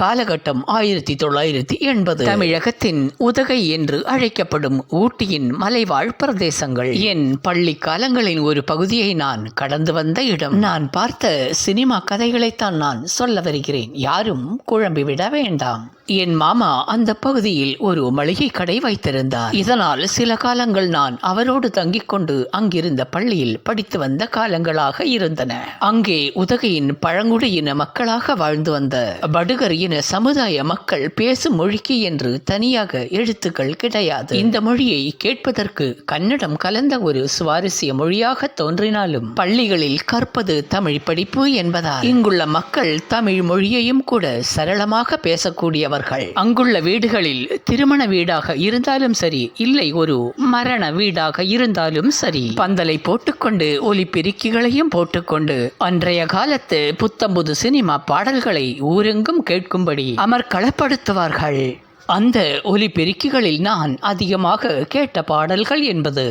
காலகட்டம் ஆயிரத்தி தொள்ளாயிரத்தி எண்பது. தமிழகத்தின் உதகை என்று அழைக்கப்படும் ஊட்டியின் மலைவாழ் பிரதேசங்கள். என் பள்ளி காலங்களின் ஒரு பகுதியை நான் கடந்து வந்த இடம். நான் பார்த்த சினிமா கதைகளைத்தான் நான் சொல்ல வருகிறேன். யாரும் குழம்பிவிட வேண்டாம். என் மாமா அந்த பகுதியில் ஒரு மளிகை கடை வைத்திருந்தார். இதனால் சில காலங்கள் நான் அவரோடு தங்கிக் கொண்டு அங்கிருந்த பள்ளியில் படித்து வந்த காலங்களாக இருந்தன. அங்கே உதகையின் பழங்குடியின மக்களாக வாழ்ந்து வந்த படுகர் இன சமுதாய மக்கள் பேசும் மொழிக்கு என்று தனியாக எழுத்துக்கள் கிடையாது. இந்த மொழியை கேட்பதற்கு கன்னடம் கலந்த ஒரு சுவாரஸ்ய மொழியாக தோன்றினாலும் பள்ளிகளில் கற்பது தமிழ் படிப்பு என்பதால் இங்குள்ள மக்கள் தமிழ் மொழியையும் கூட சரளமாக பேசக்கூடியவர்கள். அங்குள்ள வீடுகளில் திருமண வீடாக இருந்தாலும் சரி இல்லை ஒரு மரண வீடாக இருந்தாலும் சரி பந்தலை போட்டுக்கொண்டு ஒலிபெருக்கிகளையும் போட்டுக்கொண்டு அன்றைய காலத்து புத்தம்புது சினிமா பாடல்களை ஊரெங்கும் கேட்கும்படி அமர்களப்படுத்துவார்கள் அந்த ஒலிபெருக்கிகளில் நான் அதிகமாக கேட்ட பாடல்கள் என்பது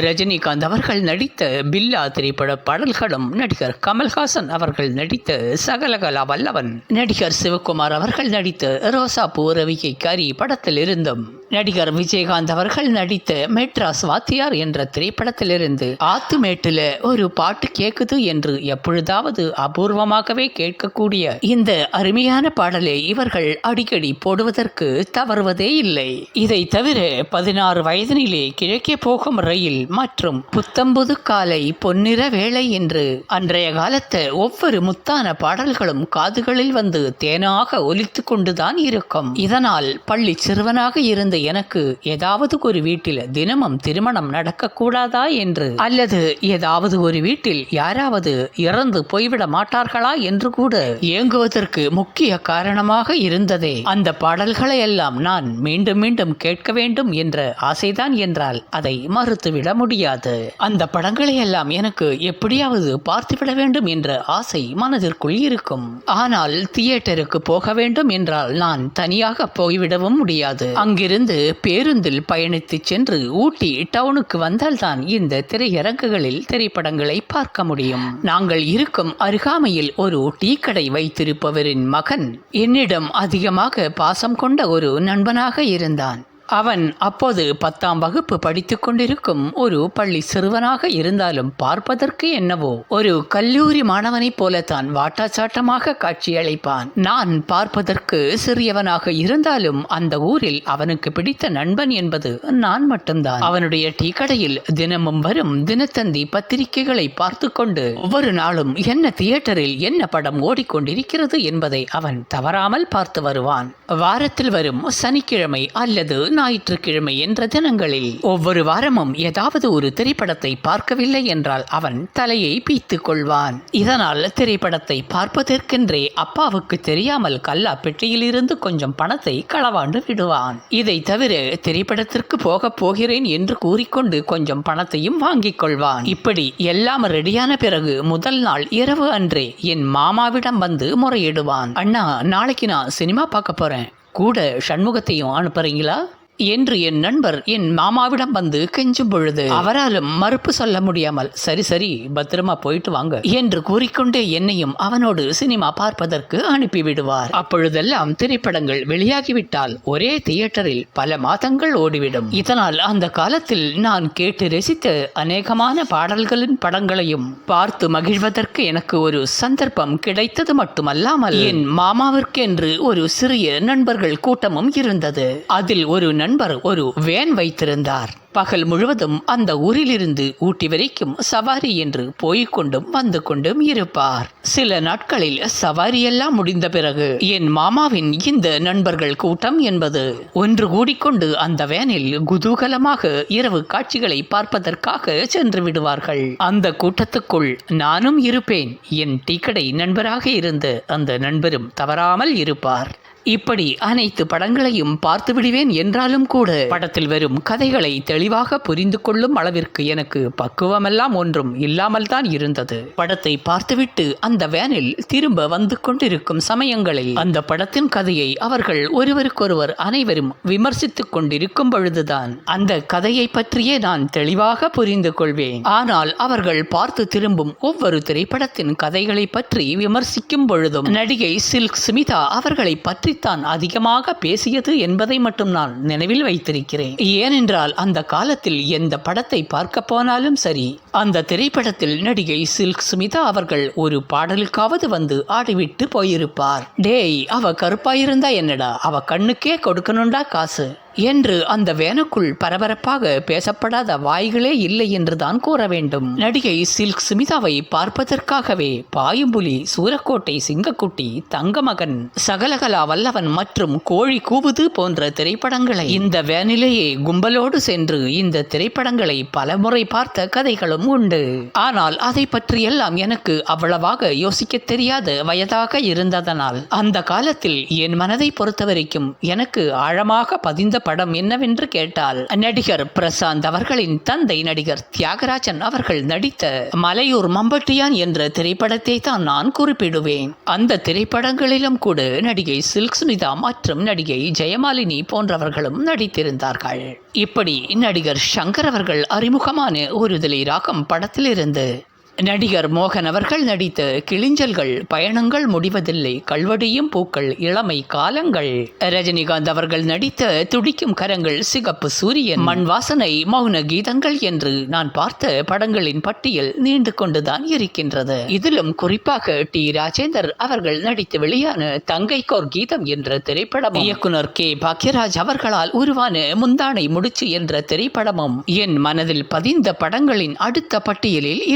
ரஜினிகாந்த் அவர்கள் நடித்த பில்லா திரைப்பட பாடல்களும் நடிகர் கமல்ஹாசன் அவர்கள் நடித்த சகலகலா வல்லவன் நடிகர் சிவகுமார் அவர்கள் நடித்த ரோசா பூ ரவிகை கரி படத்தில் இருந்தும் நடிகர் விஜயகாந்த் அவர்கள் நடித்த மெட்ராஸ் வாத்தியார் என்ற திரைப்படத்திலிருந்து ஆத்துமேட்டுல ஒரு பாட்டு கேக்குது என்று எப்பொழுதாவது அபூர்வமாகவே கேட்கக்கூடிய இந்த அருமையான பாடலை இவர்கள் அடிக்கடி போடுவதற்கு தவறுவதே இல்லை. இதை தவிர பதினாறு வயதினிலே கிழக்கே போகும் ரயில் மற்றும் புத்தம்புது காலை பொன்னிற வேளை என்று அன்றைய காலத்து ஒவ்வொரு முத்தான பாடல்களும் காதுகளில் வந்து தேனாக ஒலித்து கொண்டுதான் இருக்கும். இதனால் பள்ளி சிறுவனாக இருந்த எனக்கு ஏதாவது ஒரு வீட்டில் தினமும் திருமணம் நடக்கக்கூடாதா என்று? அல்லது ஏதாவது ஒரு வீட்டில் யாராவது இறந்து போய்விட மாட்டார்களா என்று கூட ஏங்குவதற்கு முக்கிய காரணமாக இருந்ததே. அந்த பாடல்களை எல்லாம் நான் மீண்டும் மீண்டும் கேட்க வேண்டும் என்ற ஆசைதான் என்றால் அதை மறுத்துவிட முடியாது. அந்த படங்களை எல்லாம் எனக்கு எப்படியாவது பார்த்துவிட வேண்டும் என்ற ஆசை மனதிற்குள் இருக்கும். ஆனால் தியேட்டருக்கு போக வேண்டும் என்றால் நான் தனியாக போய்விடவும் முடியாது. அங்கிருந்து பேருந்தில் பயணித்து சென்று ஊட்டி டவுனுக்கு வந்தால்தான் இந்த திரையரங்குகளில் திரைப்படங்களை பார்க்க முடியும். நாங்கள் இருக்கும் அருகாமையில் ஒரு டீ கடை வைத்திருப்பவரின் மகன் என்னிடம் அதிகமாக பாசம் கொண்ட ஒரு நண்பனாக இருந்தான். அவன் அப்போது பத்தாம் வகுப்பு படித்து கொண்டிருக்கும் ஒரு பள்ளி சிறுவனாக இருந்தாலும் பார்ப்பதற்கு என்னவோ ஒரு கல்லூரி மாணவனைப் போலத்தான் வாட்டாச்சாட்டமாக காட்சியளிப்பான். நான் பார்ப்பதற்கு சிறியவனாக இருந்தாலும் அந்த ஊரில் அவனுக்கு பிடித்த நண்பன் என்பது நான் மட்டும்தான். அவனுடைய டீ கடையில் தினமும் வரும் தினத்தந்தி பத்திரிகைகளை பார்த்து கொண்டு ஒவ்வொரு நாளும் என்ன தியேட்டரில் என்ன படம் ஓடிக்கொண்டிருக்கிறது என்பதை அவன் தவறாமல் பார்த்து வருவான். வாரத்தில் வரும் சனிக்கிழமை அல்லது ஞாயிற்றுக்கிழமை என்ற தினங்களில் ஒவ்வொரு வாரமும் ஏதாவது ஒரு திரைப்படத்தை பார்க்கவில்லை என்றால் அவன் தலையை பீத்துக் கொள்வான். இதனால் திரைப்படத்தை பார்ப்பதற்கென்றே அப்பாவுக்கு தெரியாமல் கல்லா பெட்டியிலிருந்து கொஞ்சம் பணத்தை களவாண்டு விடுவான். இதை தவிர திரைப்படத்திற்கு போகப் போகிறேன் என்று கூறிக்கொண்டு கொஞ்சம் பணத்தையும் வாங்கிக் கொள்வான். இப்படி எல்லாம் ரெடியான பிறகு முதல் நாள் இரவு அன்றே என் மாமாவிடம் வந்து முறையிடுவான். அண்ணா நாளைக்கு நான் சினிமா பார்க்க போறேன். கூட சண்முகத்தையும் அனுப்புறீங்களா? என்று என் நண்பர் என் மாமாவிடம் வந்து கெஞ்சும் பொழுது அவராலும் மறுப்பு சொல்ல முடியாமல் சரி சரி பத்திரமா போயிட்டு வாங்க என்று கூறிக்கொண்டே என்னையும் அவனோடு சினிமா பார்ப்பதற்கு அனுப்பிவிடுவார். அப்பொழுதெல்லாம் திரைப்படங்கள் வெளியாகிவிட்டால் ஒரே தியேட்டரில் பல மாதங்கள் ஓடிவிடும். இதனால் அந்த காலத்தில் நான் கேட்டு ரசித்த அநேகமான பாடல்களின் படங்களையும் பார்த்து மகிழ்வதற்கு எனக்கு ஒரு சந்தர்ப்பம் கிடைத்தது மட்டுமல்லாமல் என் மாமாவிற்கென்று ஒரு சிறிய நண்பர்கள் கூட்டமும் இருந்தது. அதில் ஒரு நண்பர் ஒரு வேன் வைத்திருந்தார். பகல் முழுவதும் அந்த ஊரிலிருந்து ஊட்டி வரைக்கும் சவாரி என்று போய்கொண்டும் வந்து கொண்டும் இருப்பார். சில நாட்களில் சவாரியெல்லாம் முடிந்த பிறகு என் மாமாவின் இந்த நண்பர்கள் கூட்டம் என்பது ஒன்று கூடிக்கொண்டு அந்த வேனில் குதூகலமாக இரவு காட்சிகளை பார்ப்பதற்காக சென்று விடுவார்கள். அந்த கூட்டத்துக்குள் நானும் இருப்பேன். என் டீக்கடை நண்பராக இருந்த அந்த நண்பரும் தவறாமல் இருப்பார். இப்படி அனைத்து படங்களையும் பார்த்து விடுவேன் என்றாலும் கூட படத்தில் வரும் கதைகளை தெளிவாக புரிந்து கொள்ளும் அளவிற்கு எனக்கு பக்குவமெல்லாம் ஒன்றும் இல்லாமல் தான் இருந்தது. படத்தை பார்த்துவிட்டு அந்த வேனில் திரும்ப வந்து கொண்டிருக்கும் சமயங்களில் அந்த படத்தின் கதையை அவர்கள் ஒருவருக்கொருவர் அனைவரும் விமர்சித்துக் கொண்டிருக்கும் பொழுதுதான் அந்த கதையை பற்றியே நான் தெளிவாக புரிந்து கொள்வேன். ஆனால் அவர்கள் பார்த்து திரும்பும் ஒவ்வொரு திரைப்படத்தின் கதைகளை பற்றி விமர்சிக்கும் பொழுதும் நடிகை சில்க் சுமிதா அவர்களை பற்றி பற்றித்தான் அதிகமாக பேசியது என்பதை மட்டும் நான் நினைவில் வைத்திருக்கிறேன். ஏனென்றால் அந்த காலத்தில் எந்த படத்தை பார்க்க போனாலும் சரி அந்த திரைப்படத்தில் நடிகை சில்க் சுமிதா அவர்கள் ஒரு பாடலுக்காவது வந்து ஆடிவிட்டு போயிருப்பார். டேய் அவ கருப்பாயிருந்தா என்னடா? அவ கண்ணுக்கே கொடுக்கணும்டா காசு. என்று அந்த வேனுக்குள் பரபரப்பாக பேசப்படாத வாய்களே இல்லை என்றுதான் கூற வேண்டும். நடிகை சில்க் சுமிதாவை பார்ப்பதற்காகவே பாயும்புலி சூரக்கோட்டை சிங்கக்குட்டி தங்கமகன் சகலகலா வல்லவன் மற்றும் கோழி கூவுது போன்ற திரைப்படங்களை இந்த வேனிலேயே கும்பலோடு சென்று இந்த திரைப்படங்களை பலமுறை பார்த்த கதைகளும் உண்டு. ஆனால் அதை பற்றியெல்லாம் எனக்கு அவ்வளவாக யோசிக்க தெரியாத வயதாக இருந்ததனால் அந்த காலத்தில் என் மனதை பொறுத்தவரைக்கும் எனக்கு ஆழமாக பதிந்த படம் என்னவென்று கேட்டால் நடிகர் பிரசாந்த் அவர்களின் தந்தை நடிகர் தியாகராஜன் அவர்கள் நடித்த மலையூர் மம்பட்டியான் என்ற திரைப்படத்தை தான் நான் குறிப்பிடுவேன். அந்த திரைப்படங்களிலும் கூட நடிகை சில்க் சுனிதா மற்றும் நடிகை ஜெயமாலினி போன்றவர்களும் நடித்திருந்தார்கள். இப்படி நடிகர் சங்கர் அவர்கள் அறிமுகமான ஒரு ராகம் படத்திலிருந்து நடிகர் மோகன் அவர்கள் நடித்த கிளிஞ்சல்கள் பயணங்கள் முடிவதில்லை. கல்வடியும் பூக்கள் இளமை காலங்கள். ரஜினிகாந்த் அவர்கள் நடித்த துடிக்கும் கரங்கள் சிகப்பு சூரியன். மண் வாசனை மௌன கீதங்கள் என்று நான் பார்த்த படங்களின் பட்டியல் நீண்டு கொண்டுதான் இருக்கின்றது. இதிலும் குறிப்பாக டி. ராஜேந்தர் அவர்கள் நடித்து வெளியான தங்கைக்கோர் கீதம் என்ற திரைப்படம் இயக்குனர் கே. பாக்யராஜ் அவர்களால் உருவான முந்தானை முடிச்சு என்ற திரைப்படமும் என் மனதில் பதிந்த படங்களின் அடுத்த பட்டியலில்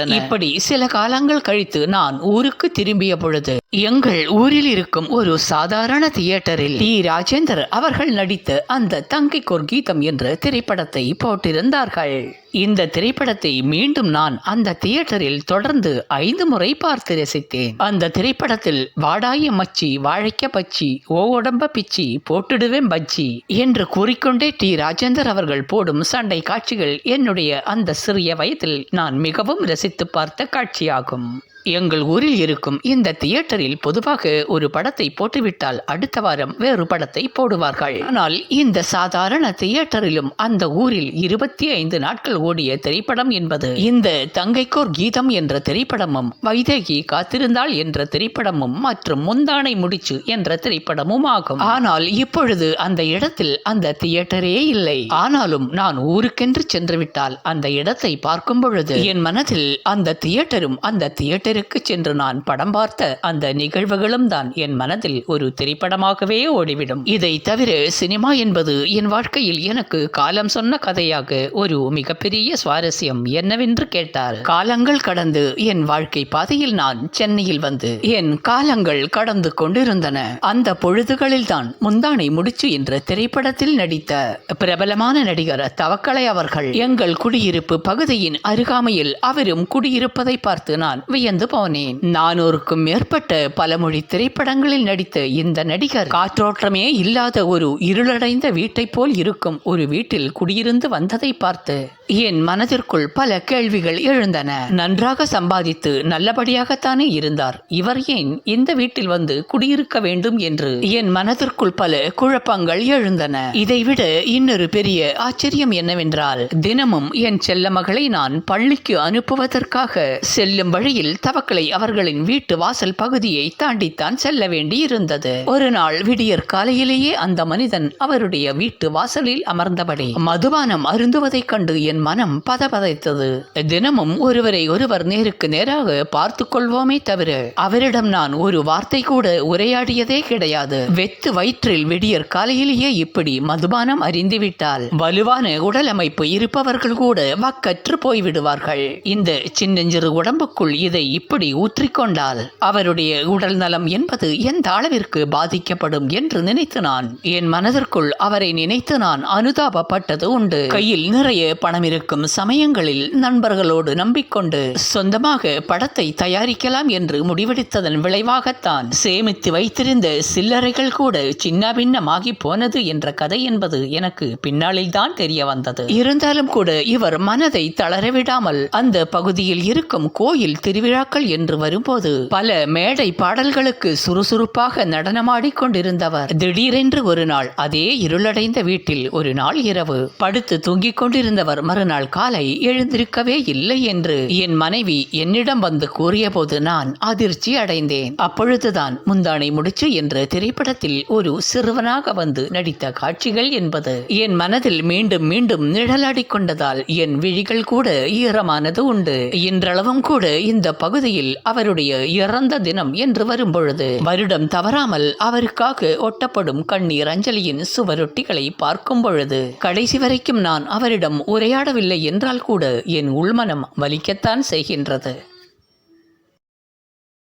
வந்தன இப்படி சில காலங்கள் கழித்து நான் ஊருக்கு திரும்பிய பொழுது எங்கள் ஊரில் இருக்கும் ஒரு சாதாரண தியேட்டரில் டி. ராஜேந்தர் அவர்கள் நடித்த அந்த தங்கை கீதம் என்ற திரைப்படத்தை போட்டிருந்தார்கள். இந்த திரைப்படத்தை மீண்டும் நான் அந்த தியேட்டரில் தொடர்ந்து ஐந்து முறை பார்த்து ரசித்தேன். அந்த திரைப்படத்தில் வாடாய மச்சி வாழைக்க பச்சி ஓ உடம்ப பிச்சி போட்டுடுவேன் பச்சி என்று கூறிக்கொண்டே டி. ராஜேந்தர் அவர்கள் போடும் சண்டை காட்சிகள் என்னுடைய அந்த சிறிய வயதில் நான் மிகவும் ரசித்து பார்த்த காட்சியாகும். எங்கள் ஊரில் இருக்கும் இந்த தியேட்டரில் பொதுவாக ஒரு படத்தை போட்டுவிட்டால் அடுத்த வாரம் வேறு படத்தை போடுவார்கள். ஆனால் இந்த சாதாரண தியேட்டரிலும் அந்த ஊரில் இருபத்தி ஐந்து நாட்கள் ஓடிய திரைப்படம் என்பது இந்த தங்கைக்கோர் கீதம் என்ற திரைப்படமும் வைதேகி காத்திருந்தாள் என்ற திரைப்படமும் மற்றும் முந்தானை முடிச்சு என்ற திரைப்படமும் ஆகும். ஆனால் இப்பொழுது அந்த இடத்தில் அந்த தியேட்டரே இல்லை. ஆனாலும் நான் ஊருக்கென்று சென்றுவிட்டால் அந்த இடத்தை பார்க்கும் பொழுது என் மனதில் அந்த தியேட்டரும் அந்த தியேட்டர் தேட்டருக்கு சென்று நான் படம் பார்த்த அந்த நிகழ்வுகளும் தான் என் மனதில் ஒரு திரைப்படமாகவே ஓடிவிடும். இதை தவிர சினிமா என்பது என் வாழ்க்கையில் எனக்கு காலம் சொன்ன கதையாக ஒரு மிகப்பெரிய சுவாரஸ்யம் என்னவென்று கேட்டார். காலங்கள் கடந்து என் வாழ்க்கை பாதையில் நான் சென்னையில் வந்து என் காலங்கள் கடந்து கொண்டிருந்தன. அந்த பொழுதுகளில் தான் முந்தானை முடிச்சு என்ற திரைப்படத்தில் நடித்த பிரபலமான நடிகர் தவக்கலை அவர்கள் எங்கள் குடியிருப்பு பகுதியின் அருகாமையில் அவரும் குடியிருப்பதை பார்த்து நான் வியந்து போனேன். நானூறுக்கும் மேற்பட்ட பலமொழி திரைப்படங்களில் நடித்த இந்த நடிகர் காற்றோட்டமே இல்லாத ஒரு இருளடைந்த வீட்டைப் போல் இருக்கும் ஒரு வீட்டில் குடியிருந்து வந்ததை பார்த்து என் மனதிற்குள் பல கேள்விகள் எழுந்தன. நன்றாக சம்பாதித்து நல்லபடியாகத்தானே இருந்தார். இவர் ஏன் இந்த வீட்டில் வந்து குடியிருக்க வேண்டும் என்று என் மனதிற்குள் பல குழப்பங்கள் எழுந்தன. இதைவிட இன்னொரு பெரிய ஆச்சரியம் என்னவென்றால் தினமும் என் செல்ல மகளை நான் பள்ளிக்கு அனுப்புவதற்காக செல்லும் வழியில் தவக்கலை அவர்களின் வீட்டு வாசல் பகுதியை தாண்டித்தான் செல்ல வேண்டி இருந்தது ஒரு நாள் விடியற் காலையிலேயே அந்த மனிதன் அவருடைய வீட்டு வாசலில் அமர்ந்தபடி மதுபானம் அருந்துவதைக் கண்டு என் மனம் பதபதைத்தது. தினமும் ஒருவரை ஒருவர் நேருக்கு நேராக பார்த்து கொள்வோமே தவிர அவரிடம் நான் ஒரு வார்த்தை கூட உரையாடியதே கிடையாது. வெத்து வயிற்றில் விடியற் காலையிலேயே இப்படி மதுபானம் அறிந்துவிட்டால் வலுவான உடல் அமைப்பு இருப்பவர்கள் கூட வக்கற்று போய்விடுவார்கள். இந்த சின்னஞ்சிறு உடம்புக்குள் இதை இப்படி ஊற்றிக்கொண்டால் அவருடைய உடல் நலம் என்பது எந்த அளவிற்கு பாதிக்கப்படும் என்று நினைத்து நான் என் மனதிற்குள் அவரை நினைத்து நான் அனுதாபப்பட்டது உண்டு. கையில் நிறைய பணம் இருக்கும் சமயங்களில் நண்பர்களோடு நம்பிக்கொண்டு சொந்தமாக படத்தை தயாரிக்கலாம் என்று முடிவெடுத்ததன் விளைவாகத்தான் சேமித்து வைத்திருந்த சில்லறைகள் கூட சின்ன பின்னமாகி போனது என்ற கதை என்பது எனக்கு பின்னாளில் தான் தெரிய வந்தது. இருந்தாலும் கூட இவர் மனதை தளரவிடாமல் அந்த பகுதியில் இருக்கும் கோயில் திருவிழா திருவிழாக்கள் என்று வரும்போது பல மேடை பாடல்களுக்கு சுறுசுறுப்பாக நடனமாடிக் கொண்டிருந்தவர். திடீரென்று ஒரு நாள் அதே இருளடைந்த வீட்டில் ஒரு நாள் இரவு. படுத்து தூங்கிக் கொண்டிருந்தவர் மறுநாள் காலை எழுந்திருக்கவே இல்லை என்று என் மனைவி என்னிடம் வந்து கூறியபோது நான் அதிர்ச்சி அடைந்தேன். அப்பொழுதுதான் முந்தானை முடிச்சு என்ற திரைப்படத்தில் ஒரு சிறுவனாக வந்து நடித்த காட்சிகள் என்பது என் மனதில் மீண்டும் மீண்டும் நிழலாடிக் கொண்டதால் என் விழிகள் கூட ஈரமானது உண்டு. இன்றளவும் கூட இந்த பகுதி பகுதியில் அவருடைய இறந்த தினம் என்று வரும்பொழுது வருடம் தவறாமல் அவருக்காக ஒட்டப்படும் கண்ணீர் அஞ்சலியின் சுவரொட்டிகளை பார்க்கும் பொழுது கடைசி வரைக்கும் நான் அவரிடம் உரையாடவில்லை என்றால் கூட என் உள்மனம் வலிக்கத்தான் செய்கின்றது.